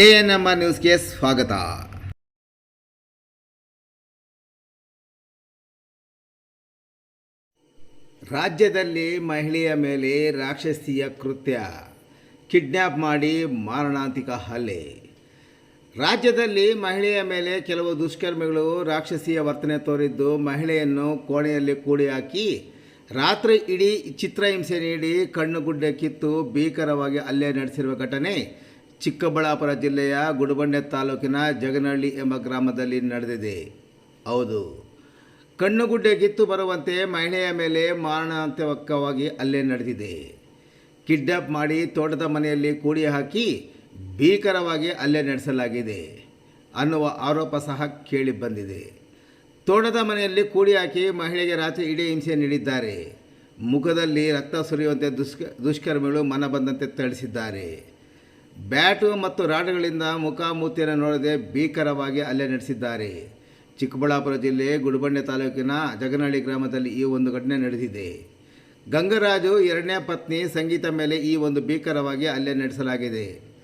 A N M R ನ್ಯೂಸ್ಗೆ ಸ್ವಾಗತ. ರಾಜ್ಯದಲ್ಲಿ ಮಹಿಳೆಯ ಮೇಲೆ ರಾಕ್ಷಸೀಯ ಕೃತ್ಯ. ಕಿಡ್ನ್ಯಾಪ್ ಮಾಡಿ ಮಾರಣಾಂತಿಕ ಹಲ್ಲೆ. ರಾಜ್ಯದಲ್ಲಿ ಮಹಿಳೆಯ ಮೇಲೆ ಕೆಲವು ದುಷ್ಕರ್ಮಿಗಳು ರಾಕ್ಷಸೀಯ ವರ್ತನೆ ತೋರಿದ್ದು ಮಹಿಳೆಯನ್ನು ಕೋಣೆಯಲ್ಲಿ ಕೂಡಿ ಹಾಕಿ ರಾತ್ರಿ ಇಡೀ ಚಿತ್ರಹಿಂಸೆ ನೀಡಿ ಕಣ್ಣುಗುಡ್ಡೆ ಕಿತ್ತು ಭೀಕರವಾಗಿ ಹಲ್ಲೆ ನಡೆಸಿರುವ ಘಟನೆ ಚಿಕ್ಕಬಳ್ಳಾಪುರ ಜಿಲ್ಲೆಯ ಗುಡಬಂಡೆ ತಾಲೂಕಿನ ಜಗನಹಳ್ಳಿ ಎಂಬ ಗ್ರಾಮದಲ್ಲಿ ನಡೆದಿದೆ. ಹೌದು. ಕಣ್ಣುಗುಡ್ಡೆ ಕಿತ್ತು ಬರುವಂತೆ ಮಹಿಳೆಯ ಮೇಲೆ ಮಾರಣಾಂತಿಕವಾಗಿ ಅಲ್ಲೇ ನಡೆದಿದೆ. ಕಿಡ್ನಾಪ್ ಮಾಡಿ ತೋಟದ ಮನೆಯಲ್ಲಿ ಕೂಡಿ ಹಾಕಿ ಭೀಕರವಾಗಿ ಅಲ್ಲೇ ನಡೆಸಲಾಗಿದೆ ಅನ್ನುವ ಆರೋಪ ಸಹ ಕೇಳಿ ಬಂದಿದೆ. ತೋಟದ ಮನೆಯಲ್ಲಿ ಕೂಡಿ ಹಾಕಿ ಮಹಿಳೆಗೆ ರಾತ್ರಿ ಇಡೀ ಹಿಂಸೆ ನೀಡಿದ್ದಾರೆ. ಮುಖದಲ್ಲಿ ರಕ್ತ ಸುರಿಯುವಂತೆ ದುಷ್ಕ, ದುಷ್ಕರ್ಮಿಗಳು ಮನ ಬಂದಂತೆ ಥಳಿಸಿದ್ದಾರೆ. ಬ್ಯಾಟು ಮತ್ತು ರಾಡುಗಳಿಂದ ಮುಖಾಮೂತಿಯನ್ನು ನೋಡದೆ ಭೀಕರವಾಗಿ ಹಲ್ಲೆ ನಡೆಸಿದ್ದಾರೆ. ಚಿಕ್ಕಬಳ್ಳಾಪುರ ಜಿಲ್ಲೆ ಗುಡಿಬಂಡೆ ತಾಲೂಕಿನ ಜಗನಹಳ್ಳಿ ಗ್ರಾಮದಲ್ಲಿ ಈ ಒಂದು ಘಟನೆ ನಡೆದಿದೆ. ಗಂಗರಾಜು ಎರಡನೇ ಪತ್ನಿ ಸಂಗೀತ ಮೇಲೆ ಈ ಒಂದು ಭೀಕರವಾಗಿ ಹಲ್ಲೆ ನಡೆಸಲಾಗಿದೆ.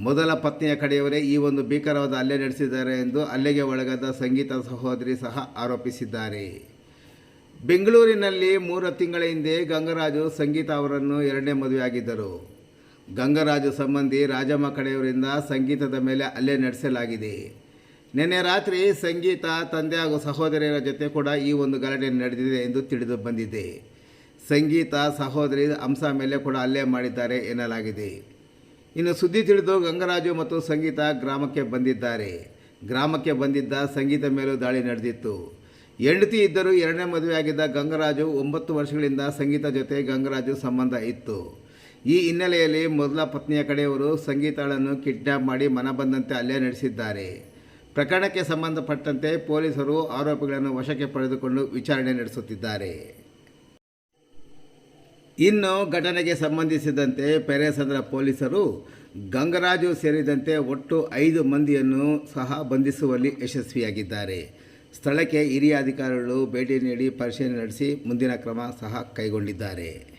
ಮೊದಲ ಪತ್ನಿಯ ಕಡೆಯವರೇ ಈ ಒಂದು ಭೀಕರವಾದ ಹಲ್ಲೆ ನಡೆಸಿದ್ದಾರೆ ಎಂದು ಹಲ್ಲೆಗೆ ಒಳಗಾದ ಸಂಗೀತ ಸಹೋದರಿ ಸಹ ಆರೋಪಿಸಿದ್ದಾರೆ. ಬೆಂಗಳೂರಿನಲ್ಲಿ ಮೂರು ತಿಂಗಳ ಹಿಂದೆ ಗಂಗರಾಜು ಸಂಗೀತ ಅವರನ್ನು ಎರಡನೇ ಮದುವೆಯಾಗಿದ್ದರು. ಗಂಗರಾಜು ಸಂಬಂಧಿ ರಾಜಮ್ಮ ಕಡೆಯವರಿಂದ ಸಂಗೀತದ ಮೇಲೆ ಹಲ್ಲೆ ನಡೆಸಲಾಗಿದೆ. ನಿನ್ನೆ ರಾತ್ರಿ ಸಂಗೀತ, ತಂದೆ ಹಾಗೂ ಸಹೋದರಿಯರ ಜೊತೆ ಕೂಡ ಈ ಒಂದು ಗಲಾಟೆ ನಡೆದಿದೆ ಎಂದು ತಿಳಿದು ಬಂದಿದೆ. ಸಂಗೀತ, ಸಹೋದರಿ ಹಂಸ ಮೇಲೆ ಕೂಡ ಅಲ್ಲೇ ಮಾಡಿದ್ದಾರೆ ಎನ್ನಲಾಗಿದೆ. ಇನ್ನು ಸುದ್ದಿ ತಿಳಿದು ಗಂಗರಾಜು ಮತ್ತು ಸಂಗೀತ ಗ್ರಾಮಕ್ಕೆ ಬಂದಿದ್ದಾರೆ. ಗ್ರಾಮಕ್ಕೆ ಬಂದಿದ್ದ ಸಂಗೀತ ಮೇಲೂ ದಾಳಿ ನಡೆದಿತ್ತು. ಹೆಂಡತಿ ಇದ್ದರೂ ಎರಡನೇ ಮದುವೆಯಾಗಿದ್ದ ಗಂಗರಾಜು ಒಂಬತ್ತು ವರ್ಷಗಳಿಂದ ಸಂಗೀತ ಜೊತೆ ಗಂಗರಾಜು ಸಂಬಂಧ ಇತ್ತು. ಈ ಹಿನ್ನೆಲೆಯಲ್ಲಿ ಮೊದಲ ಪತ್ನಿಯ ಕಡೆಯವರು ಸಂಗೀತಾಳನ್ನು ಕಿಡ್ನಾಪ್ ಮಾಡಿ ಮನ ಬಂದಂತೆ ಹಲ್ಲೆ ನಡೆಸಿದ್ದಾರೆ. ಪ್ರಕರಣಕ್ಕೆ ಸಂಬಂಧಪಟ್ಟಂತೆ ಪೊಲೀಸರು ಆರೋಪಿಗಳನ್ನು ವಶಕ್ಕೆ ಪಡೆದುಕೊಂಡು ವಿಚಾರಣೆ ನಡೆಸುತ್ತಿದ್ದಾರೆ. ಇನ್ನು ಘಟನೆಗೆ ಸಂಬಂಧಿಸಿದಂತೆ ಪೆರೇಸಂದ್ರ ಪೊಲೀಸರು ಗಂಗರಾಜು ಸೇರಿದಂತೆ ಒಟ್ಟು ಐದು ಮಂದಿಯನ್ನು ಸಹ ಬಂಧಿಸುವಲ್ಲಿ ಯಶಸ್ವಿಯಾಗಿದ್ದಾರೆ. ಸ್ಥಳಕ್ಕೆ ಹಿರಿಯ ಅಧಿಕಾರಿಗಳು ಭೇಟಿ ನೀಡಿ ಪರಿಶೀಲನೆ ನಡೆಸಿ ಮುಂದಿನ ಕ್ರಮ ಸಹ ಕೈಗೊಂಡಿದ್ದಾರೆ.